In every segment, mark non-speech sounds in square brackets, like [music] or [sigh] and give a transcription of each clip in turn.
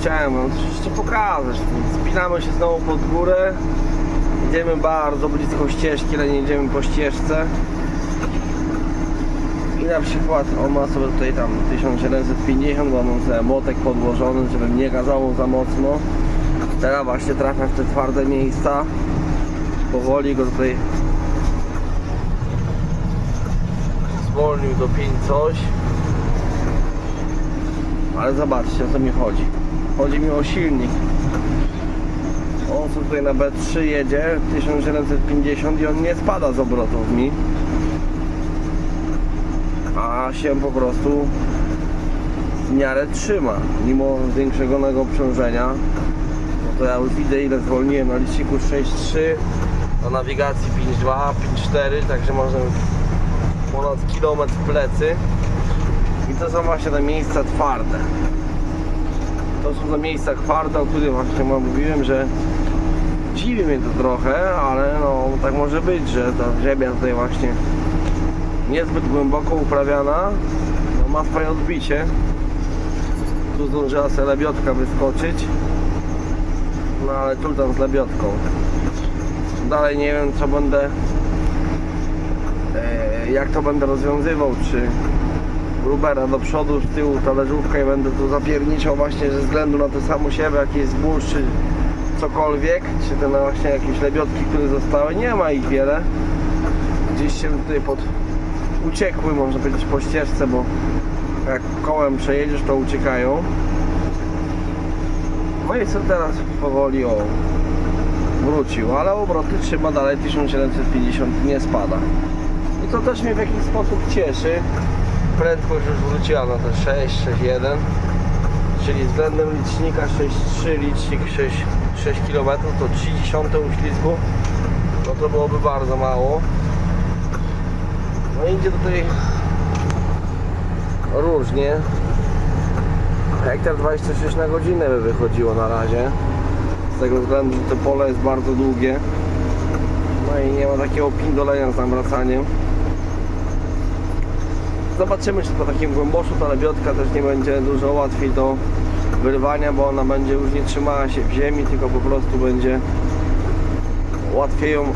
chciałem wam coś jeszcze pokazać. Spinamy się znowu pod górę. Idziemy bardzo blisko ścieżki, ale nie idziemy po ścieżce. I na przykład on ma sobie tutaj tam 1750, bo mam sobie motek podłożony, żeby nie gazało za mocno. Teraz właśnie trafia w te twarde miejsca. Powoli go tutaj zwolnił do 5 coś. Ale zobaczcie o co mi chodzi. Chodzi mi o silnik. On sobie tutaj na B3 jedzie 1750 i on nie spada z obrotów mi. A się po prostu w miarę trzyma. Mimo zwiększonego obciążenia. No to ja już widzę ile zwolniłem na liczniku 6.3 na nawigacji 5.2, 5.4, także można ponad kilometr w plecy. I to są właśnie te miejsca twarde. To są te miejsca twarde, o których właśnie mówiłem, że dziwi mnie to trochę, ale no tak może być, że ta ziemia tutaj właśnie niezbyt głęboko uprawiana, no, ma swoje odbicie. Tu zdążyła sobie lebiotka wyskoczyć, no ale tu tam z lebiotką. Dalej nie wiem co będę, e, jak to będę rozwiązywał, czy Grubera do przodu, z tyłu talerzówkę i będę tu zapierniczał właśnie ze względu na te samo jakie jest burz, czy cokolwiek, czy te właśnie jakieś lebiotki, które zostały, nie ma ich wiele. Gdzieś się tutaj pod uciekły, można powiedzieć, po ścieżce, bo jak kołem przejedziesz, to uciekają. No i co teraz powoli o wrócił, ale obroty trzyma dalej 1750, nie spada. I to też mnie w jakiś sposób cieszy. Prędkość już wróciła na te 6, 6,1 czyli względem licznika 6,3 licznik 6, 6 km to 30 uślizgu no to byłoby bardzo mało. No idzie tutaj różnie. Hektar 26 na godzinę by wychodziło na razie. Z tego względu, że to pole jest bardzo długie. No i nie ma takiego pindolenia z nawracaniem Zobaczymy, czy po takim głęboszu ta lebiotka też nie będzie dużo łatwiej do wyrwania, bo ona będzie już nie trzymała się w ziemi, tylko po prostu będzie łatwiej ją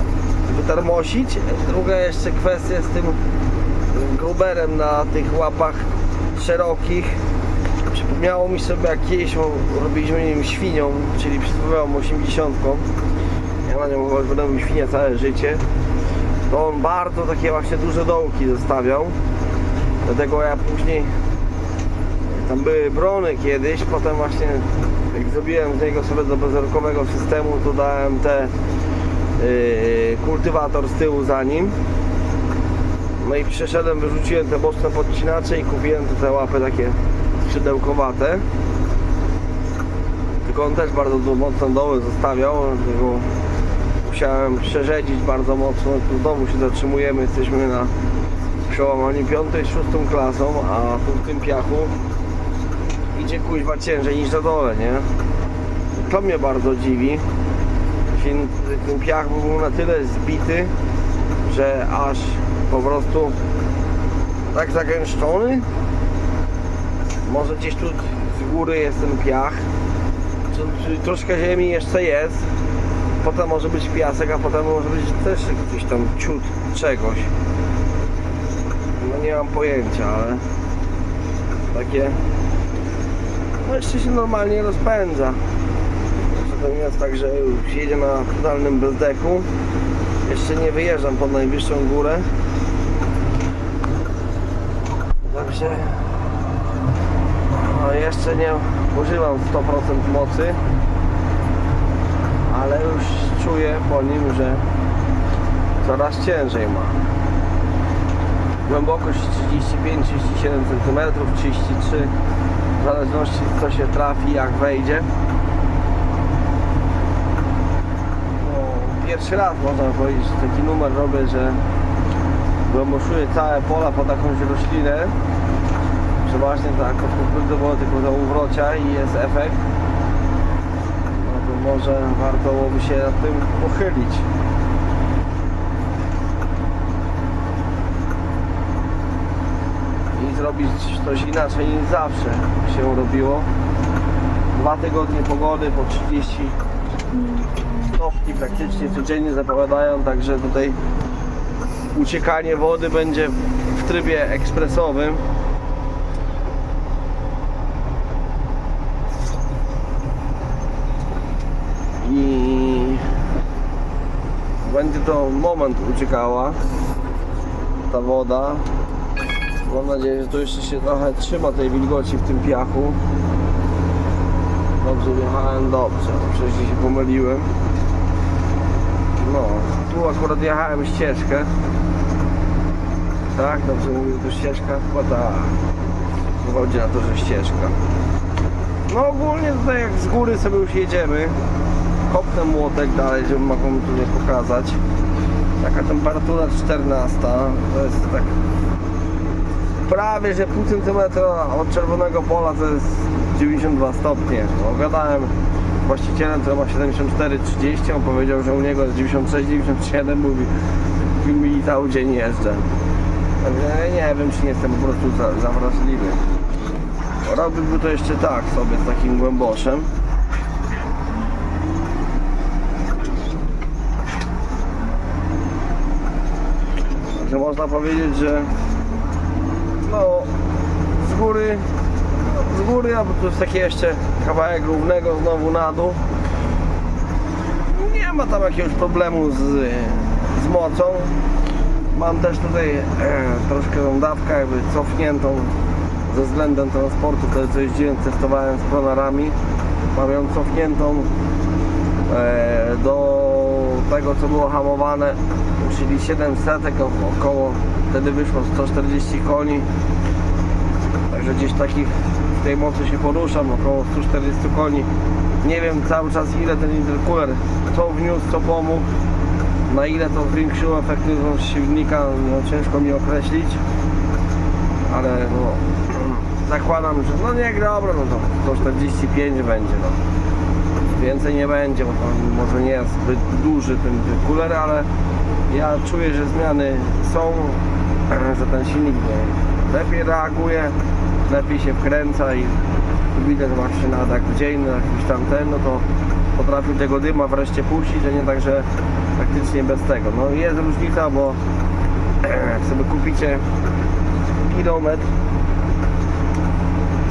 wytarmosić. Druga jeszcze kwestia z tym gruberem na tych łapach szerokich. Przypomniało mi sobie, jak kiedyś robiliśmy nim świnią, czyli przysłowiową 80. Ja na nią robił świnię całe życie. To on bardzo takie właśnie duże dołki zostawiał. Dlatego ja później tam były brony kiedyś, potem właśnie jak zrobiłem z niego sobie do bezorkowego systemu, to dałem te yy, kultywator z tyłu za nim. No i przeszedłem, wyrzuciłem te boczne podcinacze i kupiłem te, te łapy takie skrzydełkowate. Tylko on też bardzo mocno doły zostawiał, dlatego musiałem przerzedzić bardzo mocno. Tu w domu się zatrzymujemy, jesteśmy na przełamaniu 5 i 6 klasą, a tu w tym piachu idzie kuźwa ciężej niż na dole, nie? To mnie bardzo dziwi. Ten, piach był na tyle zbity, że aż po prostu tak zagęszczony. Może gdzieś tu z góry jest ten piach. Troszkę ziemi jeszcze jest. Potem może być piasek, a potem może być też gdzieś tam ciut czegoś. Nie mam pojęcia, ale takie no jeszcze się normalnie rozpędza. Jest tak, że już jedzie na totalnym bezdeku. Jeszcze nie wyjeżdżam pod najwyższą górę. Także no jeszcze nie używam 100% mocy, ale już czuję po nim, że coraz ciężej ma. Głębokość 35-37 cm, 33 w zależności co się trafi, jak wejdzie. No, pierwszy raz można powiedzieć, że taki numer robię, że głęboszuję całe pola pod jakąś roślinę. Przeważnie tak, od było tylko do uwrocia i jest efekt. No to może warto byłoby się nad tym pochylić. Zrobić coś inaczej niż zawsze się robiło. dwa tygodnie pogody po 30 stopni praktycznie codziennie zapowiadają, także tutaj uciekanie wody będzie w trybie ekspresowym. I będzie to moment uciekała ta woda. Mam nadzieję, że to jeszcze się trochę trzyma tej wilgoci w tym piachu. Dobrze wjechałem, dobrze. Przecież się pomyliłem. No, tu akurat jechałem ścieżkę. Tak, dobrze mówię, tu ścieżka? Chyba tak. Wychodzi na to, że ścieżka. No ogólnie tutaj jak z góry sobie już jedziemy. Kopnę młotek dalej, żeby mogą tu nie pokazać. Taka temperatura 14. To jest tak prawie że pół centymetra od czerwonego pola to jest 92 stopnie. Gadałem z właścicielem, który ma 74-30, on powiedział, że u niego jest 96-97, mówi, mówi i cały dzień jeżdżę. Nie wiem, czy nie jestem po prostu za, za wrażliwy. Robiłby to jeszcze tak sobie z takim głęboszem. Także można powiedzieć, że z góry z góry, a tu jest taki jeszcze kawałek równego znowu na dół. Nie ma tam jakiegoś problemu z, z mocą. Mam też tutaj e, troszkę tą dawkę jakby cofniętą ze względem transportu, wtedy co jeździłem, testowałem z pronarami. Mam ją cofniętą e, do tego co było hamowane czyli 700 około wtedy wyszło 140 koni. Także gdzieś takich w tej mocy się poruszam około 140 koni. Nie wiem cały czas ile ten intercooler co wniósł, co pomógł na ile to zwiększyło efektywność silnika no, ciężko mi określić ale no zakładam, że no nie dobra, no to 145 będzie no. Więcej nie będzie, bo to może nie jest zbyt duży ten kuler, ale ja czuję, że zmiany są, że ten silnik lepiej reaguje, lepiej się wkręca i widać właśnie na tak dzień, na jakiś tam ten, no to potrafił tego dyma wreszcie puścić, a nie tak, że praktycznie bez tego. No jest różnica, bo jak sobie kupicie kilometr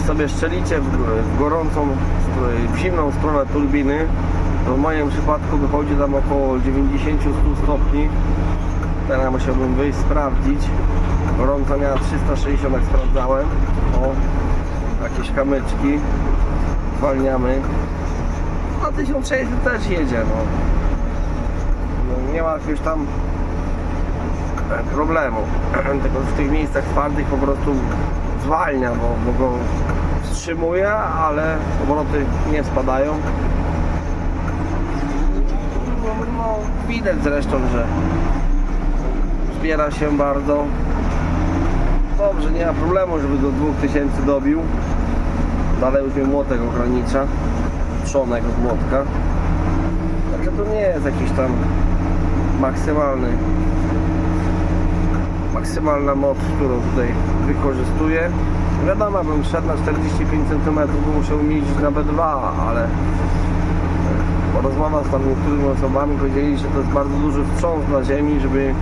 sobie szczelicie w, w gorącą, w zimną stronę turbiny, to w moim przypadku wychodzi tam około 90-100 stopni. Teraz musiałbym wyjść sprawdzić. Gorąca miała 360 jak sprawdzałem. O, jakieś kamyczki. Zwalniamy. No 1600 też jedzie, no. no nie ma jakiegoś tam e, problemu. [clears throat] Tylko w tych miejscach twardych po prostu zwalnia, bo, bo go wstrzymuje, ale obroty nie spadają. No, no, widać zresztą, że zbiera się bardzo dobrze, nie ma problemu, żeby do 2000 dobił. Dalej już mnie młotek ogranicza, trzonek od młotka. Także to nie jest jakiś tam maksymalny maksymalna moc, którą tutaj wykorzystuję. Wiadomo, bym szedł na 45 cm, bo muszę umieścić na B2, ale po rozmowach z tam niektórymi osobami powiedzieli, że to jest bardzo duży wstrząs na ziemi, żeby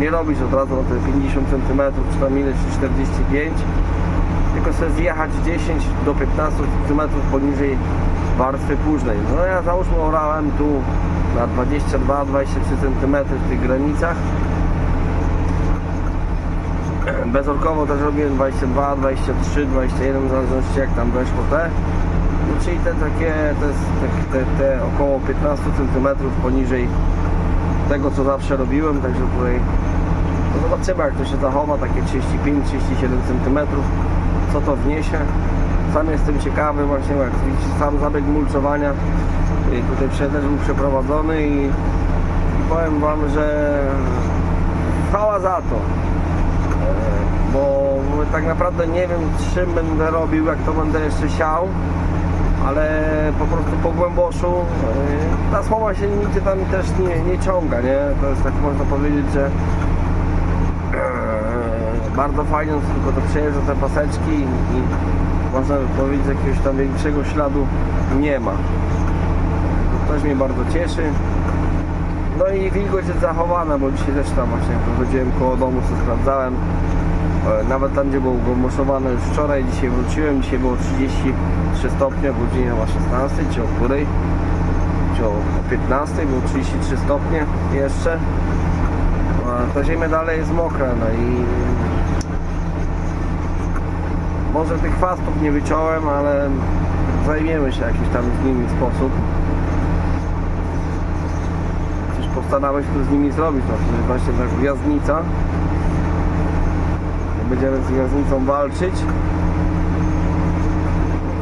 nie robić od razu na te 50 cm, czy tam ile, czy 45 tylko sobie zjechać 10 do 15 cm poniżej warstwy późnej. No ja załóżmy orałem tu na 22-23 cm w tych granicach bezorkowo też robiłem 22, 23, 21 w zależności jak tam weszło te no, czyli te takie jest te, te, te około 15 cm poniżej tego co zawsze robiłem także tutaj no zobaczymy jak to się zachowa takie 35-37 cm co to wniesie. Sam jestem ciekawy właśnie jak widzicie sam zabieg mulczowania y, tutaj też był przeprowadzony i, i powiem wam, że chwała za to. Bo tak naprawdę nie wiem czym będę robił, jak to będę jeszcze siał ale po prostu po głęboszu yy, ta słowa się nigdzie tam też nie, nie ciąga, nie? To jest tak można powiedzieć, że yy, bardzo fajnie tylko to przejeżdża te paseczki i można by powiedzieć, jakiegoś tam większego śladu nie ma. To też mnie bardzo cieszy. No i wilgoć jest zachowana, bo dzisiaj też tam właśnie wychodziłem koło domu, co sprawdzałem. E, Nawet tam, gdzie było głomoszowane już wczoraj, dzisiaj wróciłem, dzisiaj było 33 stopnie, o godzinie chyba 16, czy o której? Czy o o 15, było 33 stopnie jeszcze. A ta ziemia dalej jest mokra, no i może tych chwastów nie wyciąłem, ale zajmiemy się jakiś tam z nimi sposób. Coś postaramy się z nimi zrobić, no to jest właśnie ta gwiazdnica. Będziemy z gwiazdnicą walczyć.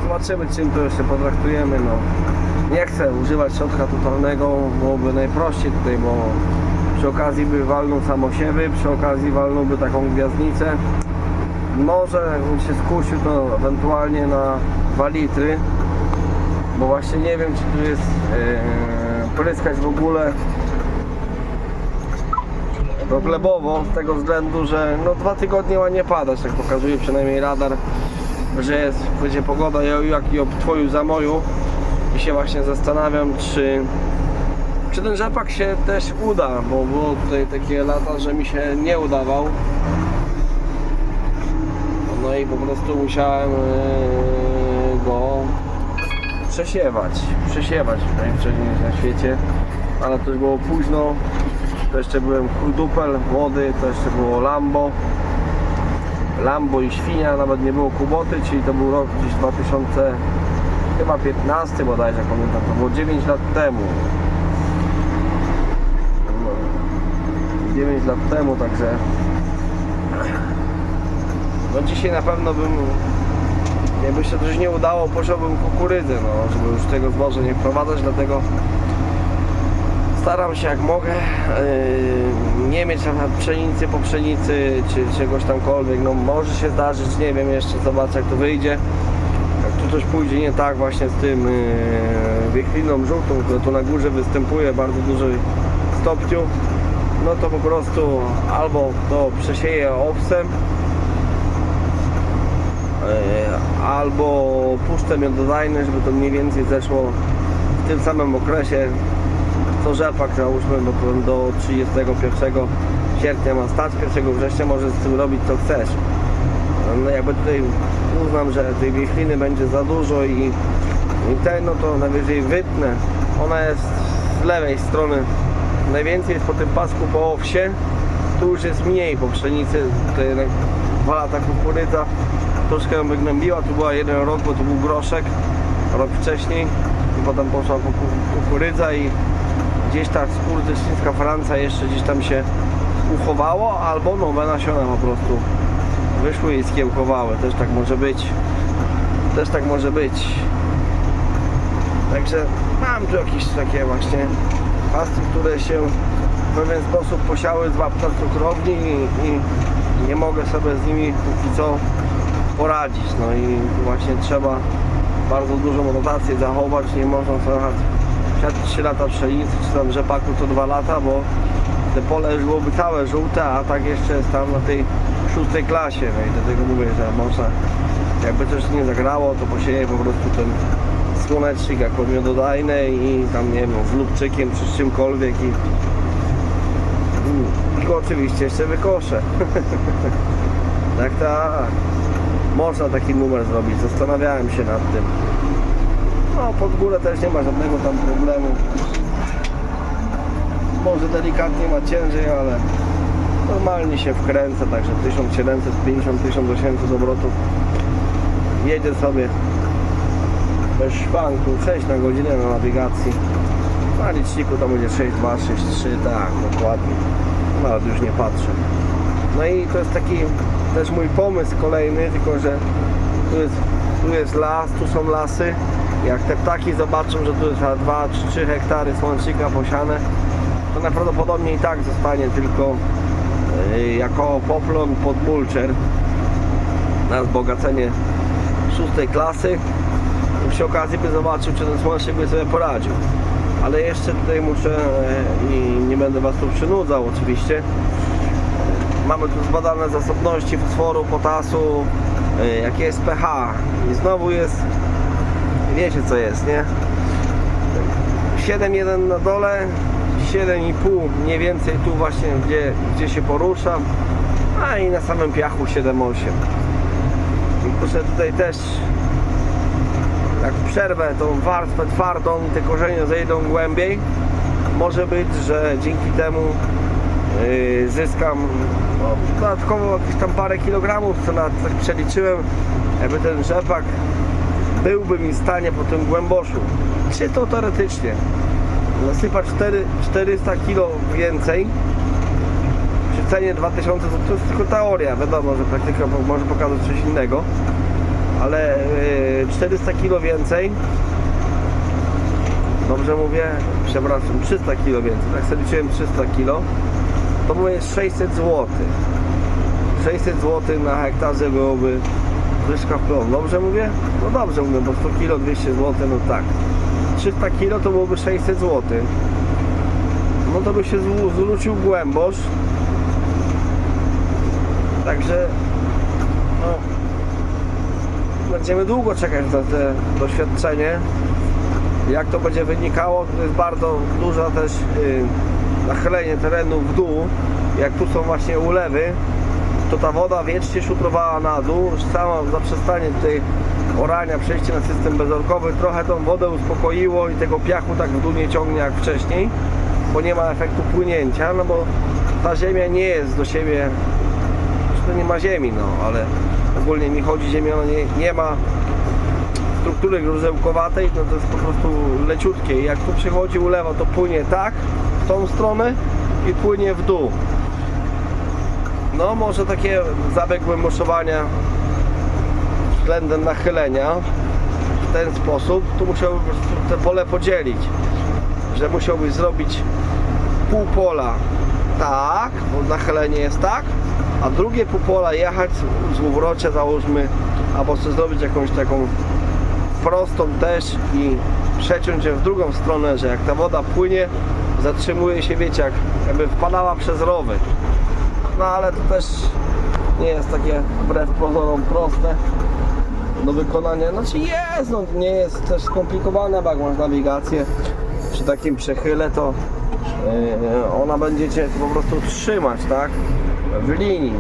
Zobaczymy czym to jeszcze potraktujemy, no. Nie chcę używać środka totalnego, byłoby najprościej tutaj, bo przy okazji by walnął samosiewy, przy okazji walnąłby taką gwiazdnicę. Może jakbym się skusił to ewentualnie na 2 litry, bo właśnie nie wiem czy tu jest yy, pryskać w ogóle glebowo z tego względu, że no dwa tygodnie ma nie padać, tak pokazuje przynajmniej radar, że jest, będzie pogoda. Jak i obtwoju zamoju i się właśnie zastanawiam czy czy ten rzepak się też uda, bo było tutaj takie lata, że mi się nie udawał. No i po prostu musiałem yy, go przesiewać, przesiewać najwcześniej na świecie, ale to już było późno, to jeszcze byłem dupel młody, to jeszcze było Lambo, Lambo i świnia, nawet nie było Kuboty, czyli to był rok gdzieś 2000, chyba 15 bodajże, pamiętam, to było 9 lat temu. No, 9 lat temu, także no dzisiaj na pewno bym, jakby się coś nie udało, posiąłbym kukurydzę, no, żeby już tego zboża nie wprowadzać, dlatego staram się jak mogę yy, nie mieć na pszenicy po pszenicy, czy czegoś tamkolwiek, no może się zdarzyć, nie wiem jeszcze, zobaczę jak to wyjdzie. Jak tu coś pójdzie nie tak właśnie z tym yy, wiechliną żółtą, która tu na górze występuje bardzo dużym stopniu, no to po prostu albo to przesieję owsem, E, albo puszczę miododajny, żeby to mniej więcej zeszło w tym samym okresie co rzepak załóżmy, bo to do 31 sierpnia ma stać, 1 września możesz z tym robić co chcesz. No jakby tutaj uznam, że tej wiechliny będzie za dużo i, i ten, no to najwyżej wytnę. Ona jest z lewej strony. Najwięcej jest po tym pasku po owsie. Tu już jest mniej po pszenicy. Tutaj jednak dwa lata kukurydza troszkę ją wygnębiła, tu była jeden rok, bo to był groszek rok wcześniej i potem poszła kuku- kukurydza i gdzieś ta skórdyszczyńska Francja jeszcze gdzieś tam się uchowało, albo nowe nasiona po prostu wyszły i skiełkowały, też tak może być też tak może być także mam tu jakieś takie właśnie pasty, które się w pewien sposób posiały z wapna cukrowni i, i nie mogę sobie z nimi póki co poradzić. No i właśnie trzeba bardzo dużą rotację zachować. Nie można sobie siać 3 lata pszenicy czy tam rzepaku co 2 lata, bo te pole byłoby całe żółte, a tak jeszcze jest tam na tej szóstej klasie. No i dlatego mówię, że można jakby coś nie zagrało, to posieje po prostu ten słonecznik jako miododajne i tam nie wiem, z lubczykiem czy czymkolwiek i, i go oczywiście jeszcze wykoszę. [laughs] tak, tak. Można taki numer zrobić, zastanawiałem się nad tym. No, pod górę też nie ma żadnego tam problemu. Może delikatnie ma ciężej, ale normalnie się wkręca, także 1750-1800 obrotów jedzie sobie bez szwanku, 6 na godzinę na nawigacji. Na liczniku to będzie 6,2, 6,3, tak, dokładnie. Nawet już nie patrzę. No i to jest taki też mój pomysł kolejny, tylko że tu jest, tu jest las, tu są lasy. Jak te ptaki zobaczą, że tu jest 2 czy 3 hektary słonecznika posiane, to najprawdopodobniej i tak zostanie tylko yy, jako poplon pod mulcher na wzbogacenie szóstej klasy. I przy okazji by zobaczył, czy ten słonecznik by sobie poradził. Ale jeszcze tutaj muszę e, i nie będę Was tu przynudzał oczywiście. Mamy tu zbadane zasobności fosforu, potasu, jakie jest pH i znowu jest wiecie co jest, nie? 7,1 na dole 7,5 mniej więcej tu właśnie gdzie, gdzie się poruszam. A i na samym piachu 7,8 i muszę tutaj też jak przerwę tą warstwę twardą i te korzenie zejdą głębiej. Może być, że dzięki temu yy, zyskam no, dodatkowo jakieś tam parę kilogramów, co nawet tak przeliczyłem, jakby ten rzepak byłby mi w stanie po tym głęboszu, czy to teoretycznie, nasypać 4, 400 kg więcej przy cenie 2000, to, to jest tylko teoria, wiadomo, że praktyka może pokazać coś innego, ale yy, 400 kg więcej Dobrze mówię? Przepraszam, 300 kg więcej. Tak sobie liczyłem 300 kg. To jest 600 zł. 600 zł na hektarze byłoby zwyżka w plon. Dobrze mówię? No dobrze mówię, bo 100 kg 200 zł, no tak. 300 kg to byłoby 600 zł. No to by się zwrócił głębosz. Także no, będziemy długo czekać na te doświadczenie jak to będzie wynikało, to jest bardzo duża też yy, nachylenie terenu w dół. Jak tu są właśnie ulewy, to ta woda wiecznie szutrowała na dół. Samo zaprzestanie tutaj orania, przejście na system bezorkowy trochę tą wodę uspokoiło i tego piachu tak w dół nie ciągnie jak wcześniej, bo nie ma efektu płynięcia, no bo ta ziemia nie jest do siebie, to nie ma ziemi, no ale ogólnie mi chodzi, ziemia ona nie, nie ma struktury gruzełkowatej, no to jest po prostu leciutkie. I Jak tu przychodzi ulewa, to płynie tak, w tą stronę i płynie w dół. No może takie zabieg głęboszowania względem nachylenia w ten sposób, tu musiałbym te pole podzielić, że musiałbyś zrobić pół pola tak, bo nachylenie jest tak, a drugie pół pola jechać z łowrocia załóżmy, albo sobie zrobić jakąś taką prostą też i przeciąć ją w drugą stronę, że jak ta woda płynie, zatrzymuje się, wiecie, jak, jakby wpadała przez rowy. No ale to też nie jest takie wbrew pozorom proste do wykonania. Znaczy jest, no nie jest też skomplikowane, bo jak masz nawigację przy takim przechyle, to yy, ona będzie Cię po prostu trzymać, tak? W linii.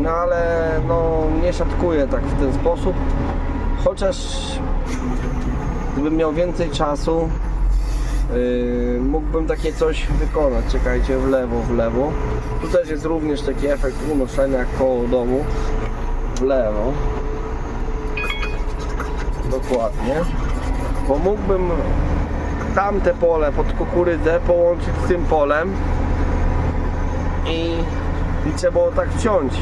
No ale no nie szatkuje tak w ten sposób. Chociaż gdybym miał więcej czasu, yy, mógłbym takie coś wykonać. Czekajcie, w lewo, w lewo. Tu też jest również taki efekt unoszenia koło domu. W lewo. Dokładnie. Bo mógłbym tamte pole pod kukurydzę połączyć z tym polem i, i trzeba było tak wciąć.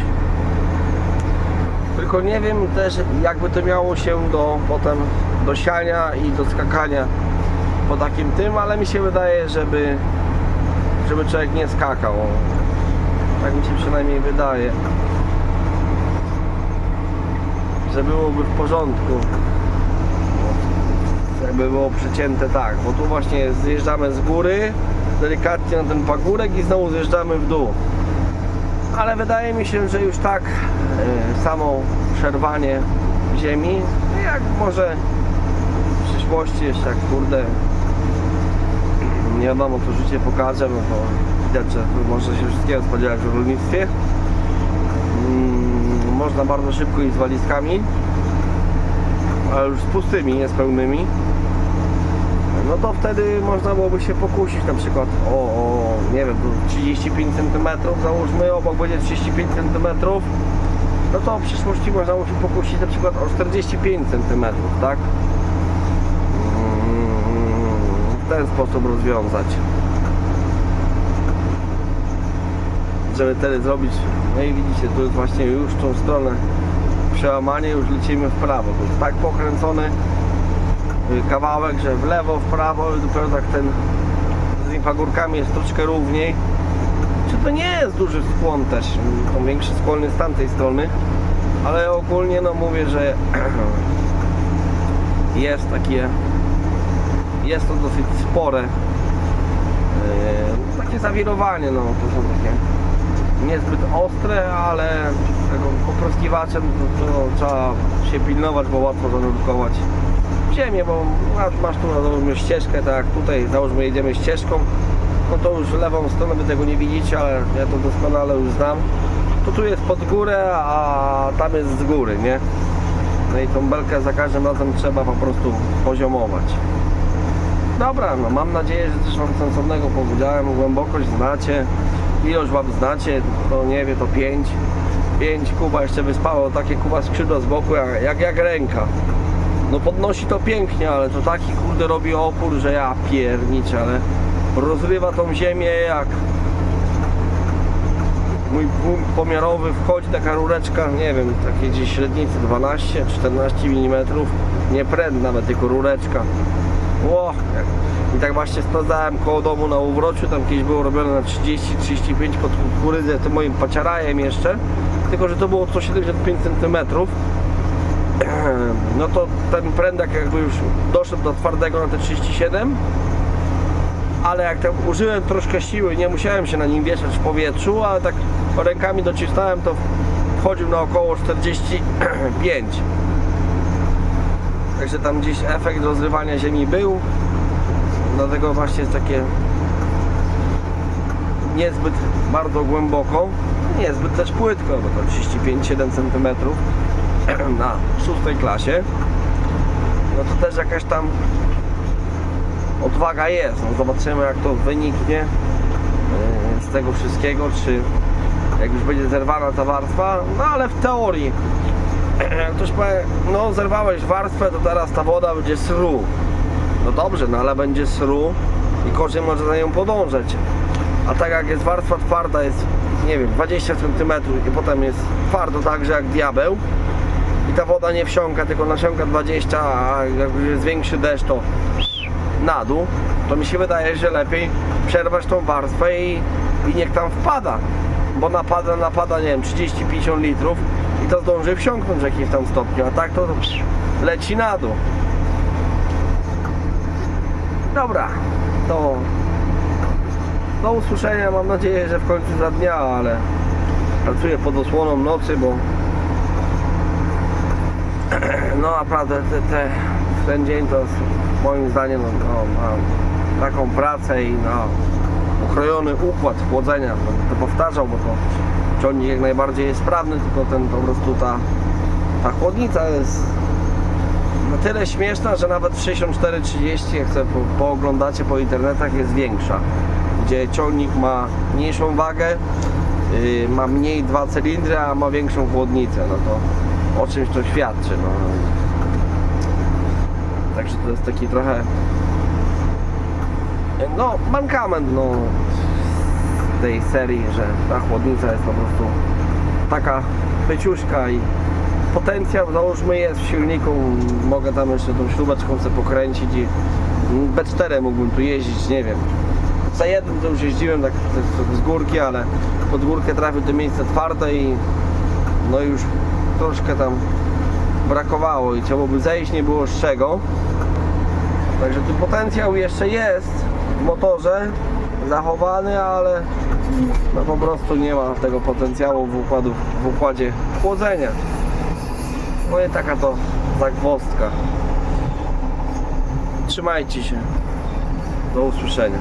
Tylko nie wiem też jakby to miało się do potem do siania i do skakania po takim tym, ale mi się wydaje, żeby żeby człowiek nie skakał. Tak mi się przynajmniej wydaje. Że byłoby w porządku. Jakby było przecięte tak, bo tu właśnie zjeżdżamy z góry, delikatnie na ten pagórek i znowu zjeżdżamy w dół ale wydaje mi się, że już tak e, samo przerwanie ziemi, jak może w przyszłości jeszcze jak kurde nie wiadomo, to życie pokaże, no to widać, że może się wszystkiego spodziewać w rolnictwie. Mm, można bardzo szybko iść z walizkami, ale już z pustymi, nie z pełnymi. No to wtedy można byłoby się pokusić na przykład o, o nie wiem, tu 35 cm, załóżmy, obok będzie 35 cm, no to w przyszłości można by się pokusić na przykład o 45 cm, tak? Mm, W ten sposób rozwiązać. Żeby wtedy zrobić, no i widzicie, tu jest właśnie już tą stronę przełamanie, już lecimy w prawo. To jest tak pokręcony y, kawałek, że w lewo, w prawo i dopiero tak ten z tymi pagórkami jest troszkę równiej. Czy to nie jest duży skłon też, to większy skłon jest z tamtej strony, ale ogólnie no mówię, że [clears throat] jest takie, jest to dosyć spore yy, takie zawirowanie, no to są takie niezbyt ostre, ale taką poproskiwaczem to, to trzeba się pilnować, bo łatwo zanurkować ziemię, bo masz, tu załóżmy ścieżkę, tak tutaj załóżmy jedziemy ścieżką, no to już lewą stronę wy tego nie widzicie, ale ja to doskonale już znam. To tu jest pod górę, a tam jest z góry, nie? No i tą belkę za każdym razem trzeba po prostu poziomować. Dobra, no mam nadzieję, że coś Wam sensownego powiedziałem, głębokość znacie, ilość Wam znacie, to nie wie, to 5. 5 kuba jeszcze wyspało, takie kuba skrzydła z boku jak, jak, jak ręka. No podnosi to pięknie, ale to taki kurde robi opór, że ja pierniczę, ale rozrywa tą ziemię jak mój punkt pomiarowy wchodzi taka rureczka, nie wiem, takie gdzieś średnicy 12-14 mm, nie pręd nawet, tylko rureczka. Ło, I tak właśnie sprawdzałem koło domu na Uwrociu, tam kiedyś było robione na 30-35 pod kukurydzę tym moim paciarajem jeszcze, tylko że to było co 75 cm. [clears throat] No to ten prędak jakby już doszedł do twardego na te 37 ale jak tam użyłem troszkę siły, nie musiałem się na nim wieszać w powietrzu, ale tak rękami docisnąłem, to wchodził na około 45. Także tam gdzieś efekt rozrywania ziemi był. Dlatego właśnie jest takie niezbyt bardzo głęboko, niezbyt też płytko, bo to 35-7 cm [clears throat] na szóstej klasie. No to też jakaś tam odwaga jest. No zobaczymy jak to wyniknie e, z tego wszystkiego, czy jak już będzie zerwana ta warstwa, no ale w teorii jak ktoś powie, no zerwałeś warstwę, to teraz ta woda będzie sru. No dobrze, no ale będzie sru i korzeń może na nią podążać. A tak jak jest warstwa twarda, jest nie wiem, 20 cm i potem jest twardo tak, że jak diabeł i ta woda nie wsiąka, tylko nasiąka 20, a jak już jest większy deszcz, to na dół, to mi się wydaje, że lepiej przerwać tą warstwę i, i niech tam wpada. Bo napada, napada, nie wiem, 30-50 litrów i to zdąży wsiąknąć w jakimś tam stopniu, a tak to leci na dół. Dobra, to do usłyszenia, mam nadzieję, że w końcu za dnia, ale pracuję pod osłoną nocy, bo [clears throat] no naprawdę te, te, ten dzień to moim zdaniem no, no, mam taką pracę i no, ukrojony układ chłodzenia. To powtarzał, bo to ciągnik jak najbardziej jest sprawny, tylko ten po prostu ta, ta chłodnica jest na tyle śmieszna, że nawet w 6430 jak sobie po, pooglądacie po internetach jest większa. Gdzie ciągnik ma mniejszą wagę, yy, ma mniej dwa cylindry, a ma większą chłodnicę. No to o czymś to świadczy. No. Także to jest taki trochę no mankament no, tej serii, że ta chłodnica jest po prostu taka pyciuszka i potencjał załóżmy jest w silniku, mogę tam jeszcze tą śrubeczką sobie pokręcić i B4 mógłbym tu jeździć, nie wiem. C1 to już jeździłem tak, z górki, ale pod górkę trafił to miejsce twarde i no już troszkę tam brakowało i trzeba by zejść, nie było z czego. Także tu potencjał jeszcze jest w motorze zachowany, ale no po prostu nie ma tego potencjału w, układu, w układzie chłodzenia. No i taka to zagwozdka. Trzymajcie się. Do usłyszenia.